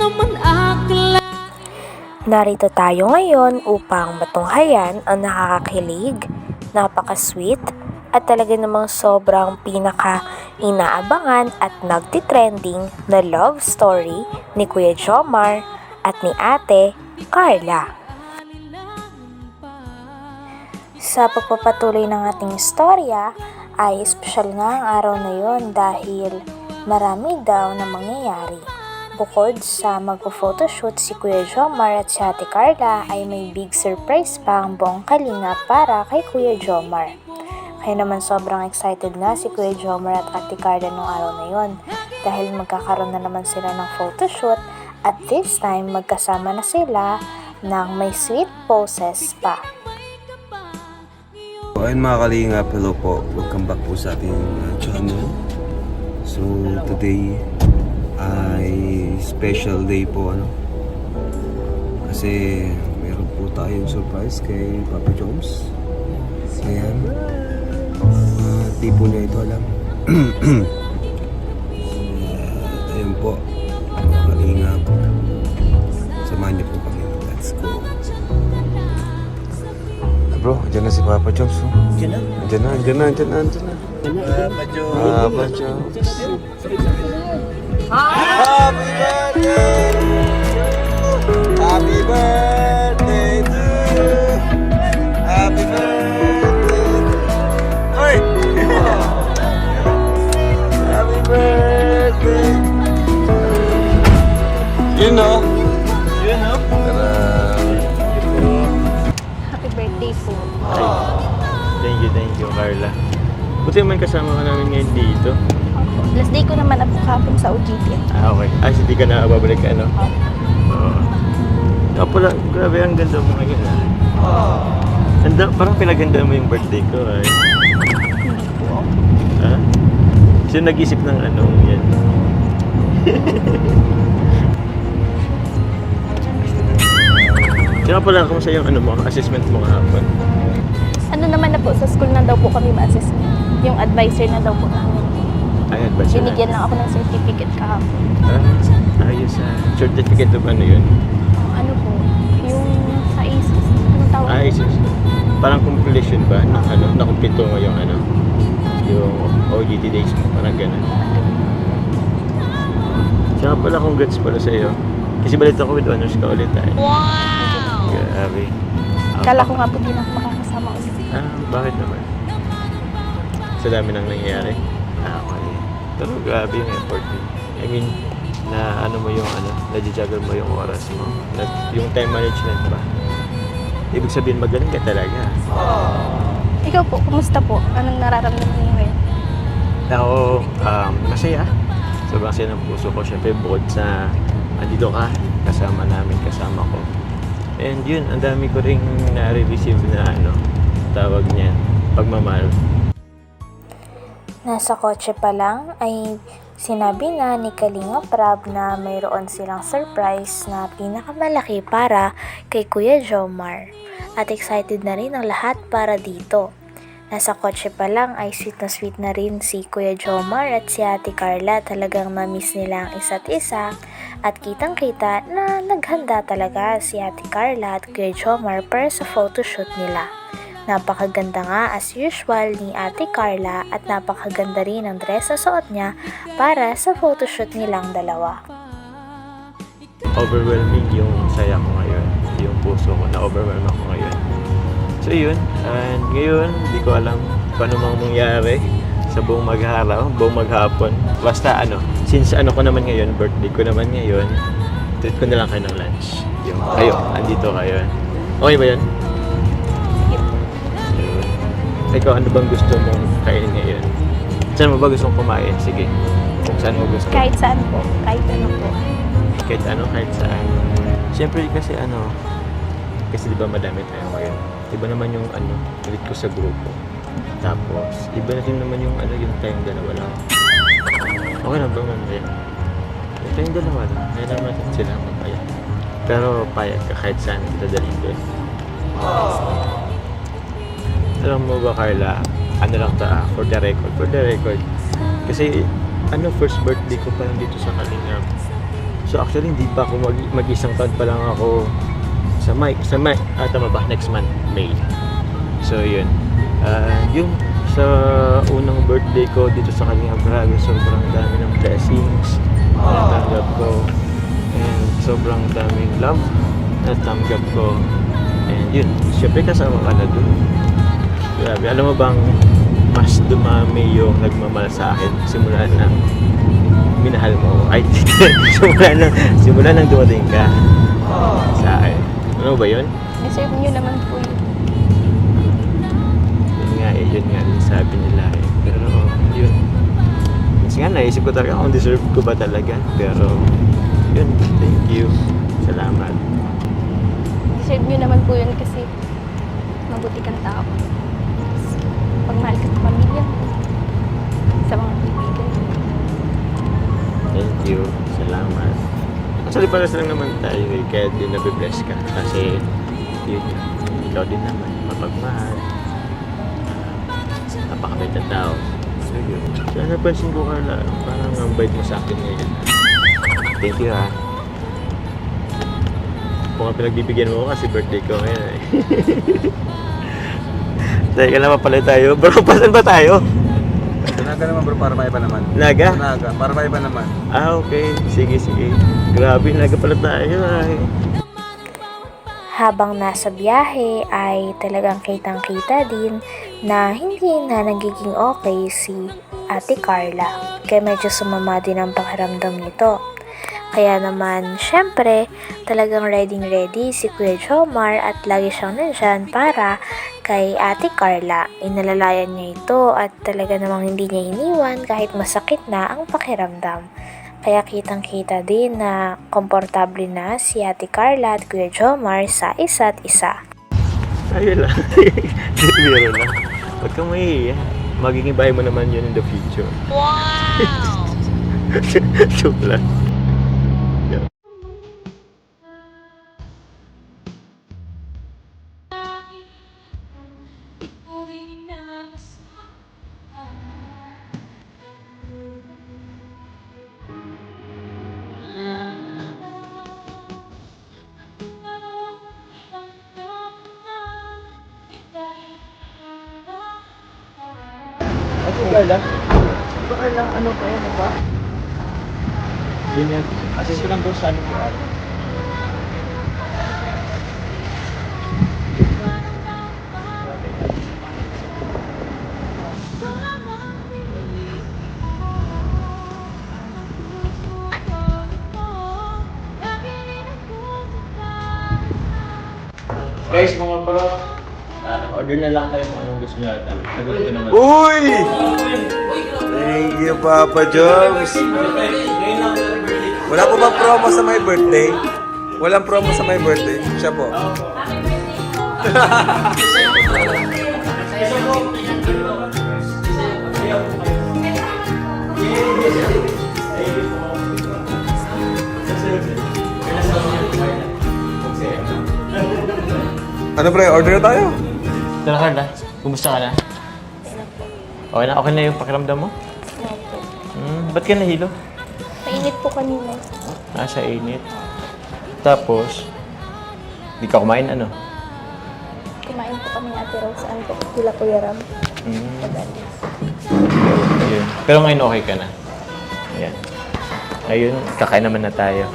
naman akla Narito tayo ngayon upang matunghayan ang nakakakilig, napaka-sweet, at talaga namang sobrang pinaka-inaabangan at nagtitrending na love story ni Kuya Jomar at ni Ate Carla. Sa pagpapatuloy ng ating istorya ay espesyal nga ang araw na yon dahil marami daw na mangyayari. Bukod sa magpo-photoshoot si Kuya Jomar at si Ate Carla ay may big surprise pa ang buong kalinga para kay Kuya Jomar. Kaya naman sobrang excited nga si Kuya Jomar at Ate Carla nung araw na yon dahil magkakaroon na naman sila ng photoshoot at this time magkasama na sila ng may sweet poses pa. Ayun mga kalingap, hello po. Welcome back po sa ating uh, channel. So, today ay special day po, ano? Kasi meron po tayong surprise kay Papa Jones. Ayan. Uh, di po niya ito alam. uh, ayun po, mga kalingap. Samahan niyo po kami. Let's go. Bro, dyan na si Papa Jones. Oh. Diyan na. Andyan na, andyan na, andyan na, andyan na. Papa Joe. Papa Jones. Happy birthday! Happy birthday to you! Happy birthday! Hoy! Happy birthday! You know? Yun, no? Happy birthday po. Thank you, thank you, Carla. Buti naman kasama ka namin ngayon dito. Last day ko naman ako kahapon sa OJT. Ah, okay. Ay, hindi ka na babalik, ano? Oo. Ah, pala, grabe, ang ganda mo ngayon, ah. Ganda, parang pinaganda mo yung birthday ko, ay. Ha? Sino nag-isip ng ano, yan? Kaya pala, kumusta yung ano mo, assessment mo kahapon? ano naman na po, sa school na daw po kami ma-assess. Yung advisor na daw po namin. Ay, na. Binigyan lang ako ng certificate kahapon. Ah, ayos ah. Certificate of ano yun? Ano po, yung sa ACES, ano tawag? Ah, is Parang completion ba? Na, ano, nakumpleto mo yung ano? Yung OGT days mo, parang ganun. Tsaka pala, congrats pala sa iyo. Kasi balita ko with honors ka ulit tayo. Wow! Grabe. Ah, Kala ko nga po di na ako makakasama ulit. Ah, bakit naman? Sa dami nang nangyayari? Ah, okay. Pero grabe yung effort mo. I mean, na ano mo yung ano, na-juggle mo yung oras mo. Na, yung time management ba? Ibig sabihin, magaling ka talaga. Ikaw po, kumusta po? Anong nararamdaman niyo ngayon? Ako, um, masaya. Sobrang saya ng puso ko. Siyempre, bukod sa andito ka, kasama namin, kasama ko. And yun, ang dami ko ring na-receive na ano, tawag niyan, pagmamahal. Nasa kotse pa lang ay sinabi na ni Kalinga Prab na mayroon silang surprise na pinakamalaki para kay Kuya Jomar. At excited na rin ang lahat para dito. Nasa kotse pa lang ay sweet na sweet na rin si Kuya Jomar at si Ate Carla. Talagang na-miss nila ang isa't isa. At kitang kita na naghanda talaga si Ate Carla at Kuya Jomar para sa photoshoot nila. Napakaganda nga as usual ni Ate Carla at napakaganda rin ang dress na suot niya para sa photoshoot nilang dalawa. Overwhelming yung saya ko ngayon. Yung puso ko, na-overwhelm ako ngayon. So yun, and ngayon, hindi ko alam paano mang mangyari sa buong magharaw, buong maghapon. Basta ano, since ano ko naman ngayon, birthday ko naman ngayon, treat ko na lang kayo ng lunch. Yung, kayo, andito kayo. Okay ba? Yun. Ikaw, ano bang gusto mong kainin ngayon? Saan mo ba gusto mong kumain? Sige. Kung saan mo gusto. Kahit saan po, kahit ano po. Kahit ano, kahit saan. Siyempre kasi ano, kasi di ba madami tayo ngayon. Iba naman yung ano, ulit ko sa grupo. Tapos, iba na din naman yung ano, yung tayong dalawa lang. Okay na ba mamaya? Yung tayong dalawa lang. Kaya naman sila magpaya. Pero payag ka kahit saan kita dalhin doon. Alam mo ba Carla, ano lang ta, for the record, for the record. Kasi ano, first birthday ko pa lang dito sa Kalingap. So actually hindi pa ako mag, mag-isang taon pa lang ako sa Mike, sa Mike, ah, tama ba? Next month, May. So yun. Ah, yung sa unang birthday ko dito sa Kalinga Braga, sobrang dami ng blessings na natanggap ko. And sobrang daming love na tanggap ko. And yun, syempre kasama ka na dun. Grabe, alam mo bang mas dumami yung nagmamahal sa akin simula na minahal mo. Ay, simula na, simula nang dumating ka sa akin. Ano ba yun? Deserve nyo naman po yun. Yun nga eh, yun nga din sabi nila eh. Pero yun. Kasi nga naisip ko talaga kung deserve ko ba talaga. Pero yun, thank you. Salamat. Deserve nyo naman po yun kasi mabuti kang tao. Pagmahal ka sa pamilya sa mga kaibigan. Thank you. Salamat. Actually, pares lang naman tayo eh. Kaya din nabibless ka. Kasi, yun, ikaw din naman. Mapagmahal. Napakabait na tao. So, yun. Kaya napansin ko, Carla, parang ang bait mo sa akin ngayon. Thank you, ha. Kung ang pinagbibigyan mo ko kasi birthday ko ngayon eh. Teka naman pala tayo. Bro, pasan ba tayo? Naga naman bro, para maiba naman. Naga? Naga, para maiba naman. Ah, okay. Sige, sige. Grabe, naga pala tayo ay. Habang nasa biyahe ay talagang kitang-kita din na hindi na nagiging okay si Ate Carla. Kaya medyo sumama din ang pakiramdam nito. Kaya naman, syempre, talagang ready-ready si Kuya Jomar at lagi siyang nandyan para kay Ate Carla. Inalalayan niya ito at talaga namang hindi niya iniwan kahit masakit na ang pakiramdam. Kaya kitang-kita din na komportable na si Ate Carla at Kuya Jomar sa isa't isa. Ayun lang. Biro lang. Huwag kang mahihiya. Magiging bahay mo naman yun in the future. Wow! Joke lang. Ako, Carla. Ba, Carla, ano pa yan, ba? Yun yan. Assist ko lang doon sa ano ko. Guys, mga order na lang tayo kung anong gusto nyo ata. Nagulat ko naman. Uy! Thank you, Papa Jones. Wala po ba promo sa my birthday? Walang promo sa my birthday. Siya po. Ano pre, order na tayo? Tara Carla, kumusta ka na? Okay na? Okay na yung pakiramdam mo? Opo. Hmm, ba't ka nahilo? Mainit po kanina. Ah, sa init. Tapos, di ka kumain ano? Kumain po kami ni Ate Rose. Ano po? Kila Kuya Ram. Hmm, Pagalis. yun. Pero ngayon okay ka na. Ayan. Ayun, kakain naman na tayo.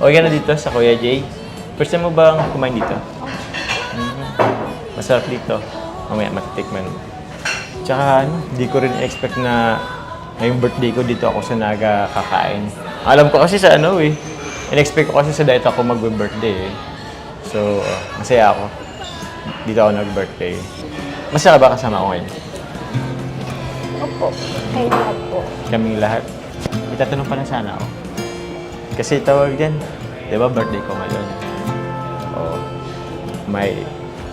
Okay ka na dito sa Kuya Jay? First time mo bang kumain dito? Hmm. Masarap dito. Mamaya matitikman. Tsaka ano, di ko rin expect na ngayong birthday ko dito ako sa Naga kakain. Alam ko kasi sa ano eh. In-expect ko kasi sa diet ako mag-birthday eh. So, uh, masaya ako. Dito ako nag-birthday. Masaya ka ba kasama ko ngayon? Opo. Kayo lahat po. Kaming lahat. Itatanong pa na sana ako. Kasi tawag dyan, di ba birthday ko ngayon? O, may